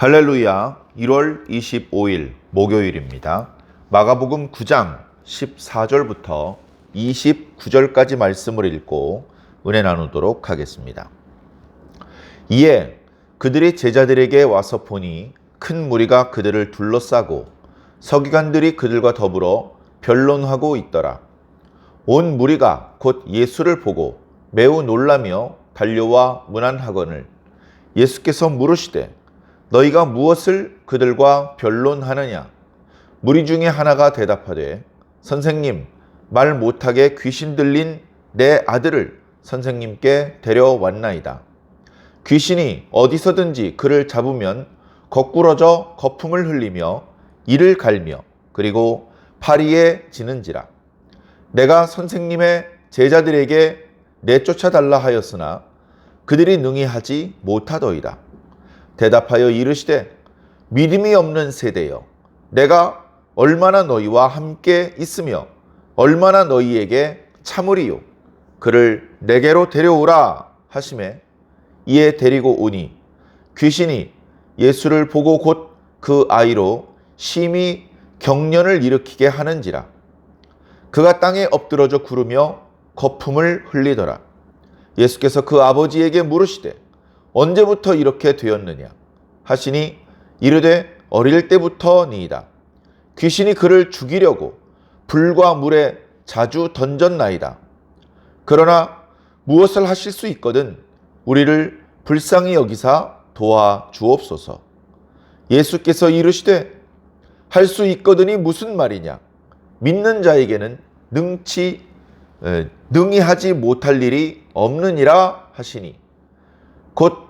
할렐루야 1월 25일 목요일입니다. 마가복음 9장 14절부터 29절까지 말씀을 읽고 은혜 나누도록 하겠습니다. 이에 그들이 제자들에게 와서 보니 큰 무리가 그들을 둘러싸고 서기관들이 그들과 더불어 변론하고 있더라. 온 무리가 곧 예수를 보고 매우 놀라며 달려와 문안하거늘 예수께서 물으시되 너희가 무엇을 그들과 변론하느냐? 무리 중에 하나가 대답하되 선생님 말 못하게 귀신 들린 내 아들을 선생님께 데려왔나이다. 귀신이 어디서든지 그를 잡으면 거꾸러져 거품을 흘리며 이를 갈며 그리고 파리에 지는지라. 내가 선생님의 제자들에게 내쫓아 달라 하였으나 그들이 능히 하지 못하더이다. 대답하여 이르시되 믿음이 없는 세대여 내가 얼마나 너희와 함께 있으며 얼마나 너희에게 참으리요? 그를 내게로 데려오라 하심에 이에 데리고 오니 귀신이 예수를 보고 곧 그 아이로 심히 경련을 일으키게 하는지라. 그가 땅에 엎드러져 구르며 거품을 흘리더라. 예수께서 그 아버지에게 물으시되 언제부터 이렇게 되었느냐 하시니 이르되 어릴 때부터니이다. 귀신이 그를 죽이려고 불과 물에 자주 던졌나이다. 그러나 무엇을 하실 수 있거든 우리를 불쌍히 여기사 도와 주옵소서. 예수께서 이르시되 할 수 있거든이 무슨 말이냐? 믿는 자에게는 능치 에, 능히 하지 못할 일이 없느니라 하시니 곧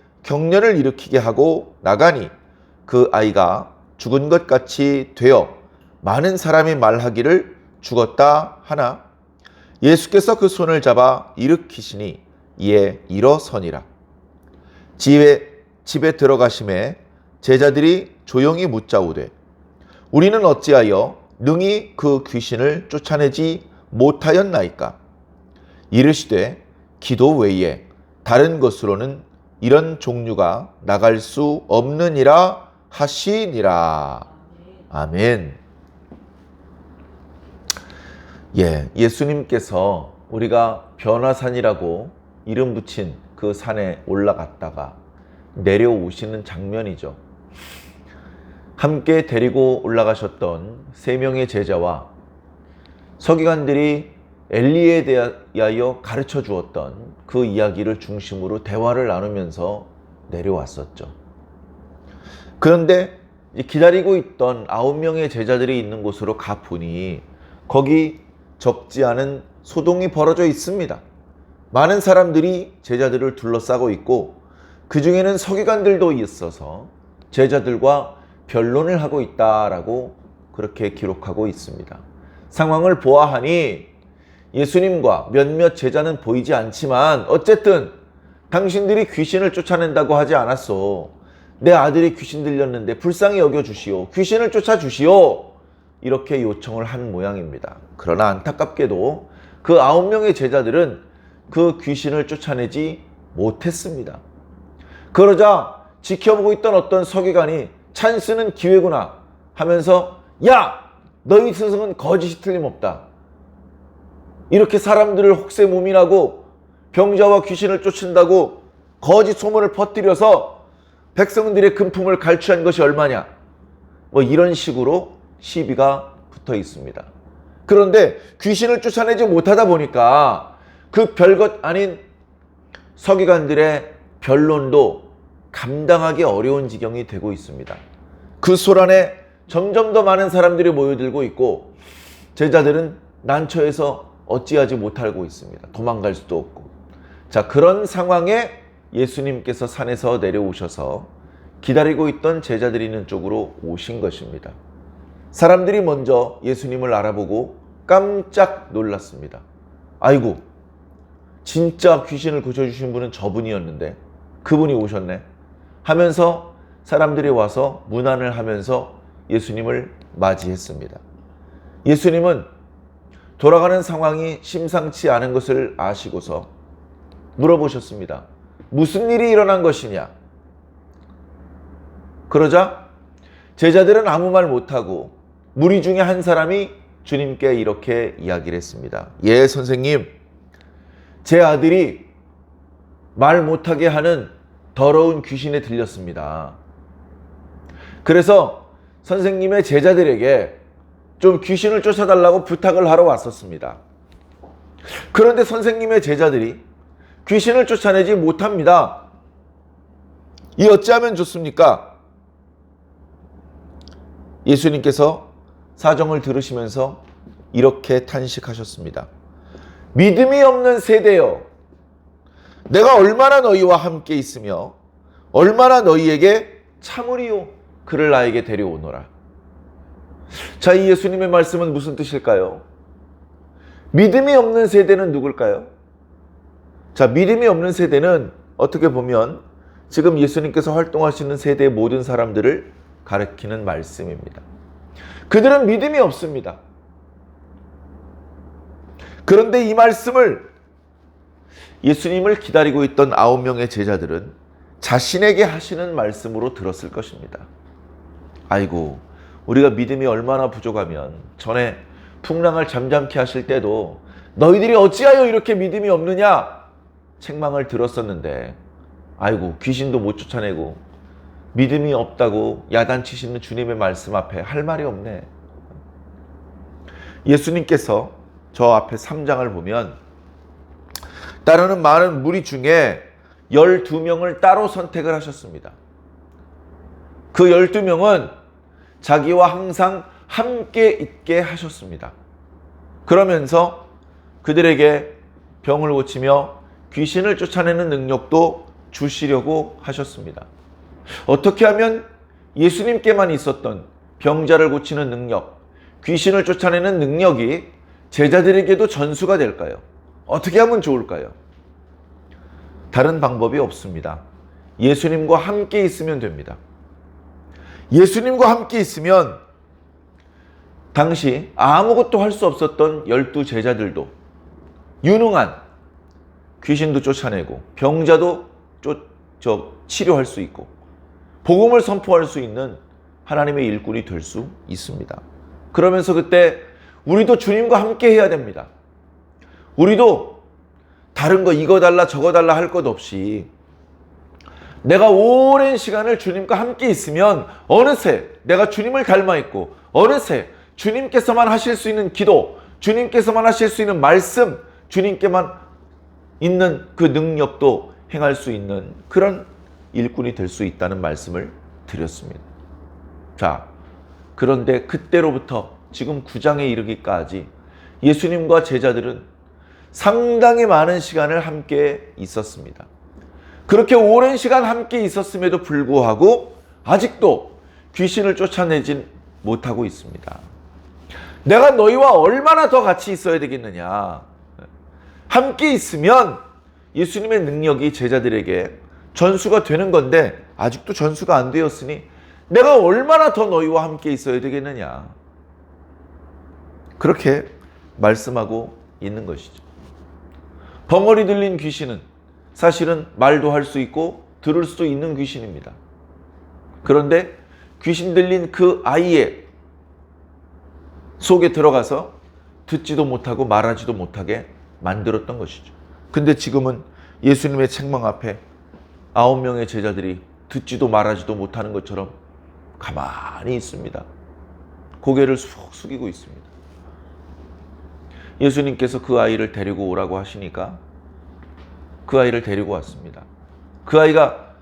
경련을 일으키게 하고 나가니 그 아이가 죽은 것 같이 되어 많은 사람이 말하기를 죽었다 하나 예수께서 그 손을 잡아 일으키시니 이에 일어서니라. 집에 집에 들어가심에 제자들이 조용히 묻자오되 우리는 어찌하여 능히 그 귀신을 쫓아내지 못하였나이까? 이르시되 기도 외에 다른 것으로는 이런 종류가 나갈 수 없느니라 하시니라. 아멘. 예 예수님께서 우리가 변화산이라고 이름 붙인 그 산에 올라갔다가 내려오시는 장면이죠. 함께 데리고 올라가셨던 세 명의 제자와 서기관들이 엘리에 대하여 가르쳐 주었던 그 이야기를 중심으로 대화를 나누면서 내려왔었죠. 그런데 기다리고 있던 아홉 명의 제자들이 있는 곳으로 가 보니 거기 적지 않은 소동이 벌어져 있습니다. 많은 사람들이 제자들을 둘러싸고 있고 그 중에는 서기관들도 있어서 제자들과 변론을 하고 있다라고 그렇게 기록하고 있습니다. 상황을 보아하니 예수님과 몇몇 제자는 보이지 않지만 어쨌든 당신들이 귀신을 쫓아낸다고 하지 않았어. 내 아들이 귀신 들렸는데 불쌍히 여겨 주시오. 귀신을 쫓아 주시오. 이렇게 요청을 한 모양입니다. 그러나 안타깝게도 그 아홉 명의 제자들은 그 귀신을 쫓아내지 못했습니다. 그러자 지켜보고 있던 어떤 서기관이 찬스는 기회구나 하면서 야 너희 스승은 거짓이 틀림없다. 이렇게 사람들을 혹세무민하고 병자와 귀신을 쫓는다고 거짓 소문을 퍼뜨려서 백성들의 금품을 갈취한 것이 얼마냐? 뭐 이런 식으로 시비가 붙어 있습니다. 그런데 귀신을 쫓아내지 못하다 보니까 그 별것 아닌 서기관들의 변론도 감당하기 어려운 지경이 되고 있습니다. 그 소란에 점점 더 많은 사람들이 모여들고 있고 제자들은 난처해서 어찌하지 못하고 있습니다. 도망갈 수도 없고. 자, 그런 상황에 예수님께서 산에서 내려오셔서 기다리고 있던 제자들이 있는 쪽으로 오신 것입니다. 사람들이 먼저 예수님을 알아보고 깜짝 놀랐습니다. 아이고, 진짜 귀신을 고쳐주신 분은 저분이었는데 그분이 오셨네. 하면서 사람들이 와서 문안을 하면서 예수님을 맞이했습니다. 예수님은 돌아가는 상황이 심상치 않은 것을 아시고서 물어보셨습니다. 무슨 일이 일어난 것이냐? 그러자 제자들은 아무 말 못하고 무리 중에 한 사람이 주님께 이렇게 이야기를 했습니다. 예, 선생님. 제 아들이 말 못하게 하는 더러운 귀신에 들렸습니다. 그래서 선생님의 제자들에게 좀 귀신을 쫓아달라고 부탁을 하러 왔었습니다. 그런데 선생님의 제자들이 귀신을 쫓아내지 못합니다. 이 어찌하면 좋습니까? 예수님께서 사정을 들으시면서 이렇게 탄식하셨습니다. 믿음이 없는 세대여, 내가 얼마나 너희와 함께 있으며 얼마나 너희에게 참으리요 그를 나에게 데려오너라. 자, 이 예수님의 말씀은 무슨 뜻일까요? 믿음이 없는 세대는 누굴까요? 자, 믿음이 없는 세대는 어떻게 보면 지금 예수님께서 활동하시는 세대의 모든 사람들을 가리키는 말씀입니다. 그들은 믿음이 없습니다. 그런데 이 말씀을 예수님을 기다리고 있던 아홉 명의 제자들은 자신에게 하시는 말씀으로 들었을 것입니다. 아이고, 우리가 믿음이 얼마나 부족하면 전에 풍랑을 잠잠케 하실 때도 너희들이 어찌하여 이렇게 믿음이 없느냐 책망을 들었었는데 아이고 귀신도 못 쫓아내고 믿음이 없다고 야단치시는 주님의 말씀 앞에 할 말이 없네. 예수님께서 저 앞에 3장을 보면 따르는 많은 무리 중에 12명을 따로 선택을 하셨습니다. 그 12명은 자기와 항상 함께 있게 하셨습니다. 그러면서 그들에게 병을 고치며 귀신을 쫓아내는 능력도 주시려고 하셨습니다. 어떻게 하면 예수님께만 있었던 병자를 고치는 능력, 귀신을 쫓아내는 능력이 제자들에게도 전수가 될까요? 어떻게 하면 좋을까요? 다른 방법이 없습니다. 예수님과 함께 있으면 됩니다. 예수님과 함께 있으면 당시 아무것도 할 수 없었던 열두 제자들도 유능한 귀신도 쫓아내고 병자도 쫓, 저, 치료할 수 있고 복음을 선포할 수 있는 하나님의 일꾼이 될 수 있습니다. 그러면서 그때 우리도 주님과 함께 해야 됩니다. 우리도 다른 거 이거 달라 저거 달라 할 것 없이 내가 오랜 시간을 주님과 함께 있으면 어느새 내가 주님을 닮아 있고 어느새 주님께서만 하실 수 있는 기도, 주님께서만 하실 수 있는 말씀, 주님께만 있는 그 능력도 행할 수 있는 그런 일꾼이 될 수 있다는 말씀을 드렸습니다. 자, 그런데 그때로부터 지금 9장에 이르기까지 예수님과 제자들은 상당히 많은 시간을 함께 있었습니다. 그렇게 오랜 시간 함께 있었음에도 불구하고 아직도 귀신을 쫓아내진 못하고 있습니다. 내가 너희와 얼마나 더 같이 있어야 되겠느냐? 함께 있으면 예수님의 능력이 제자들에게 전수가 되는 건데 아직도 전수가 안 되었으니 내가 얼마나 더 너희와 함께 있어야 되겠느냐? 그렇게 말씀하고 있는 것이죠. 벙어리 들린 귀신은 사실은 말도 할 수 있고 들을 수도 있는 귀신입니다. 그런데 귀신 들린 그 아이의 속에 들어가서 듣지도 못하고 말하지도 못하게 만들었던 것이죠. 근데 지금은 예수님의 책망 앞에 아홉 명의 제자들이 듣지도 말하지도 못하는 것처럼 가만히 있습니다. 고개를 쑥 숙이고 있습니다. 예수님께서 그 아이를 데리고 오라고 하시니까 그 아이를 데리고 왔습니다. 그 아이가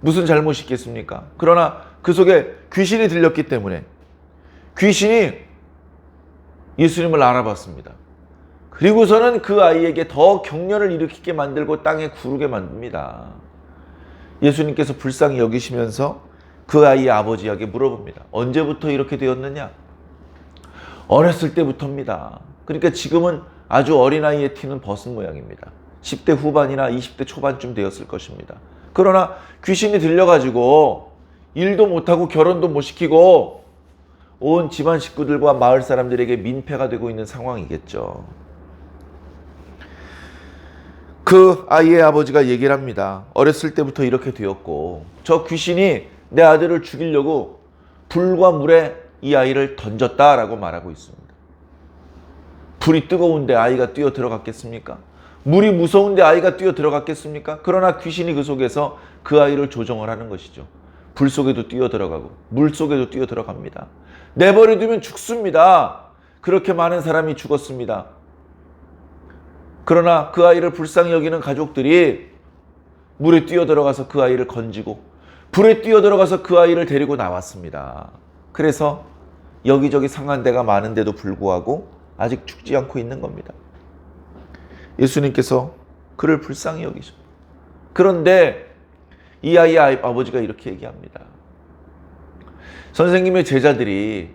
무슨 잘못이 있겠습니까? 그러나 그 속에 귀신이 들렸기 때문에 귀신이 예수님을 알아봤습니다. 그리고서는 그 아이에게 더 경련을 일으키게 만들고 땅에 구르게 만듭니다. 예수님께서 불쌍히 여기시면서 그 아이의 아버지에게 물어봅니다. 언제부터 이렇게 되었느냐? 어렸을 때부터입니다. 그러니까 지금은 아주 어린아이의 티는 벗은 모양입니다. 10대 후반이나 20대 초반쯤 되었을 것입니다. 그러나 귀신이 들려가지고 일도 못하고 결혼도 못 시키고 온 집안 식구들과 마을 사람들에게 민폐가 되고 있는 상황이겠죠. 그 아이의 아버지가 얘기를 합니다. 어렸을 때부터 이렇게 되었고 저 귀신이 내 아들을 죽이려고 불과 물에 이 아이를 던졌다라고 말하고 있습니다. 불이 뜨거운데 아이가 뛰어 들어갔겠습니까? 물이 무서운데 아이가 뛰어 들어갔겠습니까? 그러나 귀신이 그 속에서 그 아이를 조정을 하는 것이죠. 불 속에도 뛰어 들어가고 물 속에도 뛰어 들어갑니다. 내버려 두면 죽습니다. 그렇게 많은 사람이 죽었습니다. 그러나 그 아이를 불쌍히 여기는 가족들이 물에 뛰어 들어가서 그 아이를 건지고 불에 뛰어 들어가서 그 아이를 데리고 나왔습니다. 그래서 여기저기 상한 데가 많은데도 불구하고 아직 죽지 않고 있는 겁니다. 예수님께서 그를 불쌍히 여기셔. 그런데 이 아이의 아이- 아버지가 이렇게 얘기합니다. 선생님의 제자들이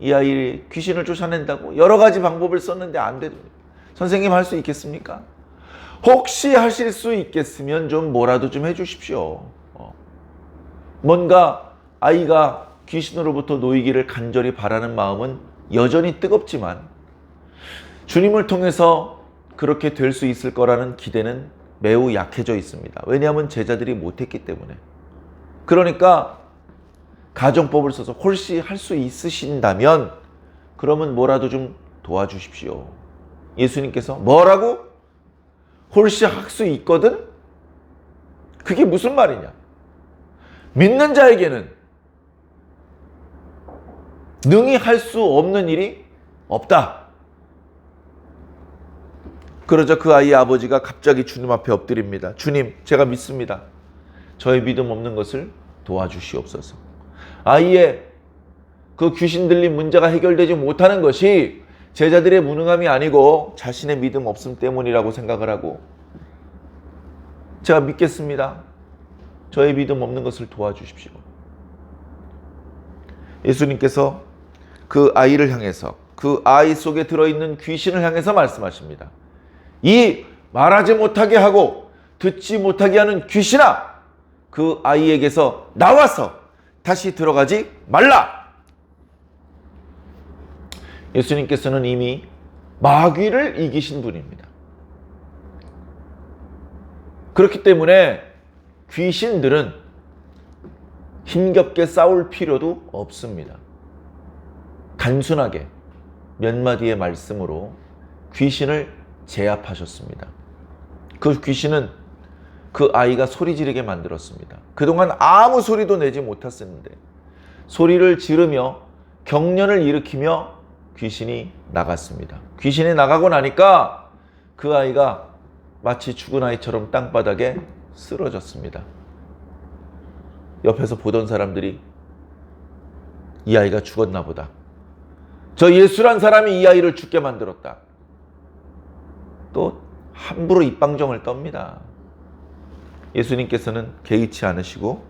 이 아이 귀신을 쫓아낸다고 여러 가지 방법을 썼는데 안 되더니 선생님 할 수 있겠습니까? 혹시 하실 수 있겠으면 좀 뭐라도 좀 해주십시오. 어. 뭔가 아이가 귀신으로부터 놓이기를 간절히 바라는 마음은 여전히 뜨겁지만 주님을 통해서 그렇게 될 수 있을 거라는 기대는 매우 약해져 있습니다. 왜냐하면 제자들이 못했기 때문에. 그러니까 가정법을 써서 홀씨 할수 있으신다면 그러면 뭐라도 좀 도와주십시오. 예수님께서 뭐라고? 홀씨 할 수 있거든? 그게 무슨 말이냐? 믿는 자에게는 능히 할 수 없는 일이 없다. 그러자 그 아이의 아버지가 갑자기 주님 앞에 엎드립니다. 주님, 제가 믿습니다. 저의 믿음 없는 것을 도와주시옵소서. 아이의 그 귀신 들린 문제가 해결되지 못하는 것이 제자들의 무능함이 아니고 자신의 믿음 없음 때문이라고 생각을 하고 제가 믿겠습니다. 저의 믿음 없는 것을 도와주십시오. 예수님께서 그 아이를 향해서 그 아이 속에 들어있는 귀신을 향해서 말씀하십니다. 이 말하지 못하게 하고 듣지 못하게 하는 귀신아 그 아이에게서 나와서 다시 들어가지 말라. 예수님께서는 이미 마귀를 이기신 분입니다. 그렇기 때문에 귀신들은 힘겹게 싸울 필요도 없습니다. 단순하게 몇 마디의 말씀으로 귀신을 제압하셨습니다. 그 귀신은 그 아이가 소리 지르게 만들었습니다. 그동안 아무 소리도 내지 못했었는데 소리를 지르며 경련을 일으키며 귀신이 나갔습니다. 귀신이 나가고 나니까 그 아이가 마치 죽은 아이처럼 땅바닥에 쓰러졌습니다. 옆에서 보던 사람들이 이 아이가 죽었나 보다. 저 예수란 사람이 이 아이를 죽게 만들었다. 또 함부로 입방정을 떱니다. 예수님께서는 개의치 않으시고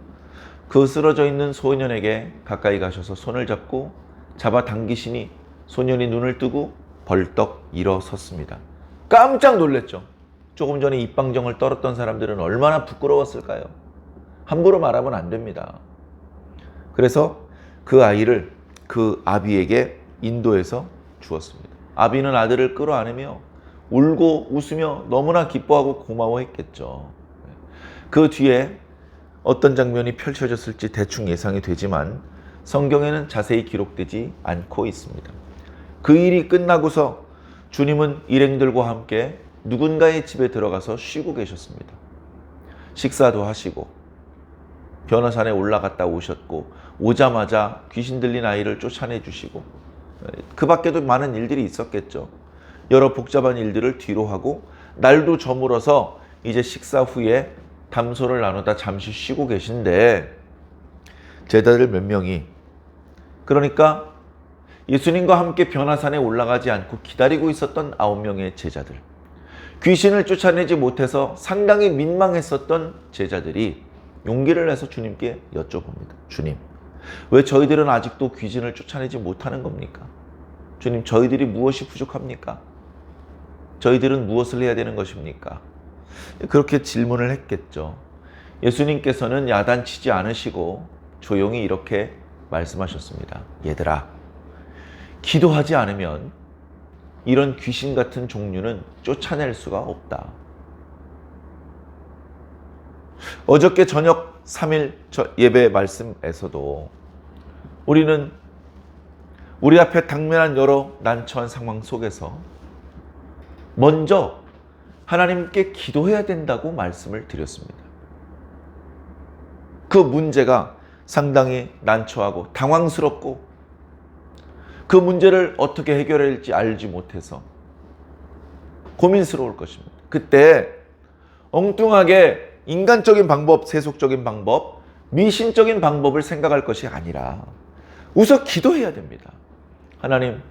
그 쓰러져 있는 소년에게 가까이 가셔서 손을 잡고 잡아 당기시니 소년이 눈을 뜨고 벌떡 일어섰습니다. 깜짝 놀랐죠. 조금 전에 입방정을 떨었던 사람들은 얼마나 부끄러웠을까요? 함부로 말하면 안 됩니다. 그래서 그 아이를 그 아비에게 인도해서 주었습니다. 아비는 아들을 끌어안으며 울고 웃으며 너무나 기뻐하고 고마워했겠죠. 그 뒤에 어떤 장면이 펼쳐졌을지 대충 예상이 되지만 성경에는 자세히 기록되지 않고 있습니다. 그 일이 끝나고서 주님은 일행들과 함께 누군가의 집에 들어가서 쉬고 계셨습니다. 식사도 하시고 변호산에 올라갔다 오셨고 오자마자 귀신 들린 아이를 쫓아내 주시고 그 밖에도 많은 일들이 있었겠죠. 여러 복잡한 일들을 뒤로 하고 날도 저물어서 이제 식사 후에 담소를 나누다 잠시 쉬고 계신데 제자들 몇 명이 그러니까 예수님과 함께 변화산에 올라가지 않고 기다리고 있었던 아홉 명의 제자들 귀신을 쫓아내지 못해서 상당히 민망했었던 제자들이 용기를 내서 주님께 여쭤봅니다. 주님, 왜 저희들은 아직도 귀신을 쫓아내지 못하는 겁니까? 주님, 저희들이 무엇이 부족합니까? 저희들은 무엇을 해야 되는 것입니까? 그렇게 질문을 했겠죠. 예수님께서는 야단치지 않으시고 조용히 이렇게 말씀하셨습니다. 얘들아, 기도하지 않으면 이런 귀신 같은 종류는 쫓아낼 수가 없다. 어저께 저녁 3일 예배 말씀에서도 우리는 우리 앞에 당면한 여러 난처한 상황 속에서 먼저 하나님께 기도해야 된다고 말씀을 드렸습니다. 그 문제가 상당히 난처하고 당황스럽고 그 문제를 어떻게 해결해야 할지 알지 못해서 고민스러울 것입니다. 그때 엉뚱하게 인간적인 방법, 세속적인 방법, 미신적인 방법을 생각할 것이 아니라 우선 기도해야 됩니다. 하나님,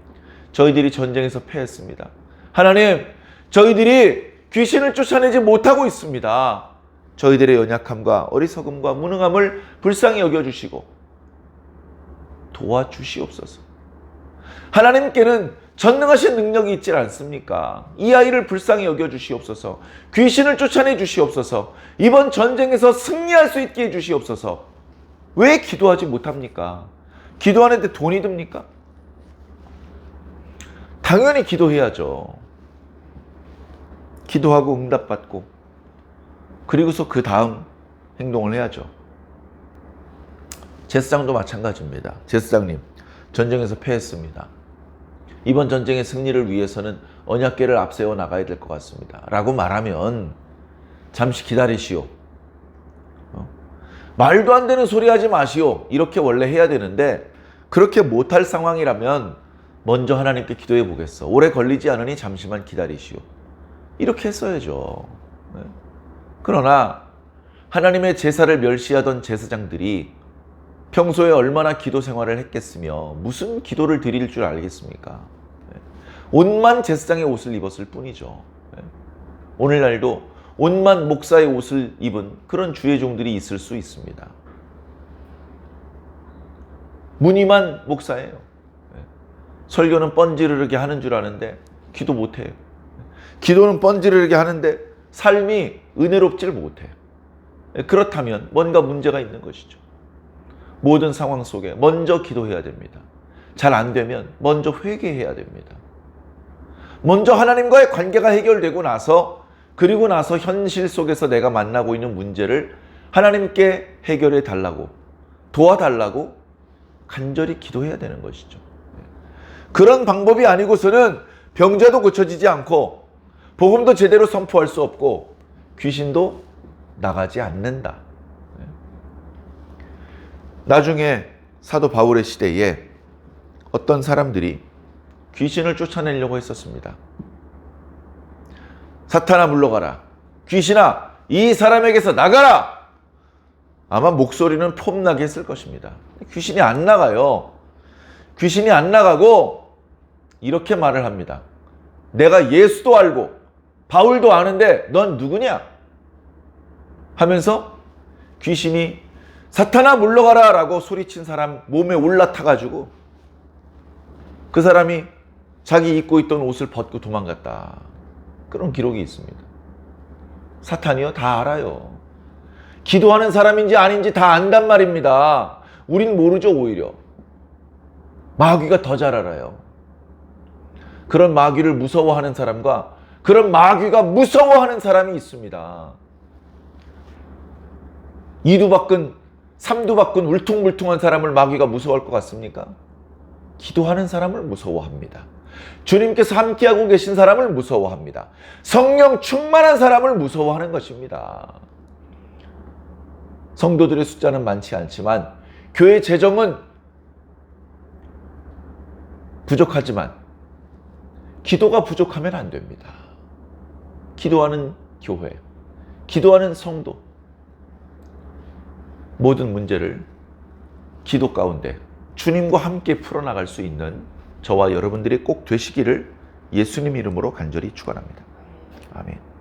저희들이 전쟁에서 패했습니다. 하나님, 저희들이 귀신을 쫓아내지 못하고 있습니다. 저희들의 연약함과 어리석음과 무능함을 불쌍히 여겨주시고 도와주시옵소서. 하나님께는 전능하신 능력이 있지 않습니까? 이 아이를 불쌍히 여겨주시옵소서. 귀신을 쫓아내 주시옵소서. 이번 전쟁에서 승리할 수 있게 해주시옵소서. 왜 기도하지 못합니까? 기도하는데 돈이 듭니까? 당연히 기도해야죠. 기도하고 응답받고, 그리고서 그 다음 행동을 해야죠. 제사장도 마찬가지입니다. 제사장님, 전쟁에서 패했습니다. 이번 전쟁의 승리를 위해서는 언약계를 앞세워 나가야 될 것 같습니다. 라고 말하면 잠시 기다리시오. 어? 말도 안 되는 소리 하지 마시오. 이렇게 원래 해야 되는데 그렇게 못할 상황이라면 먼저 하나님께 기도해 보겠어. 오래 걸리지 않으니 잠시만 기다리시오. 이렇게 했어야죠. 네. 그러나 하나님의 제사를 멸시하던 제사장들이 평소에 얼마나 기도 생활을 했겠으며 무슨 기도를 드릴 줄 알겠습니까? 네. 옷만 제사장의 옷을 입었을 뿐이죠. 네. 오늘날도 옷만 목사의 옷을 입은 그런 주의 종들이 있을 수 있습니다. 무늬만 목사예요. 네. 설교는 뻔지르르게 하는 줄 아는데 기도 못해요. 기도는 뻔지르르게 하는데 삶이 은혜롭지를 못해요. 그렇다면 뭔가 문제가 있는 것이죠. 모든 상황 속에 먼저 기도해야 됩니다. 잘 안 되면 먼저 회개해야 됩니다. 먼저 하나님과의 관계가 해결되고 나서 그리고 나서 현실 속에서 내가 만나고 있는 문제를 하나님께 해결해 달라고 도와달라고 간절히 기도해야 되는 것이죠. 그런 방법이 아니고서는 병자도 고쳐지지 않고 복음도 제대로 선포할 수 없고 귀신도 나가지 않는다. 나중에 사도 바울의 시대에 어떤 사람들이 귀신을 쫓아내려고 했었습니다. 사탄아 물러가라. 귀신아 이 사람에게서 나가라. 아마 목소리는 폼나게 했을 것입니다. 귀신이 안 나가요. 귀신이 안 나가고 이렇게 말을 합니다. 내가 예수도 알고 바울도 아는데 넌 누구냐? 하면서 귀신이 사탄아 물러가라 라고 소리친 사람 몸에 올라타가지고 그 사람이 자기 입고 있던 옷을 벗고 도망갔다. 그런 기록이 있습니다. 사탄이요? 다 알아요. 기도하는 사람인지 아닌지 다 안단 말입니다. 우린 모르죠, 오히려. 마귀가 더 잘 알아요. 그런 마귀를 무서워하는 사람과 그런 마귀가 무서워하는 사람이 있습니다. 이두박근, 삼두박근 울퉁불퉁한 사람을 마귀가 무서워할 것 같습니까? 기도하는 사람을 무서워합니다. 주님께서 함께하고 계신 사람을 무서워합니다. 성령 충만한 사람을 무서워하는 것입니다. 성도들의 숫자는 많지 않지만 교회 재정은 부족하지만 기도가 부족하면 안 됩니다. 기도하는 교회, 기도하는 성도, 모든 문제를 기도 가운데 주님과 함께 풀어나갈 수 있는 저와 여러분들이 꼭 되시기를 예수님 이름으로 간절히 축원합니다. 아멘.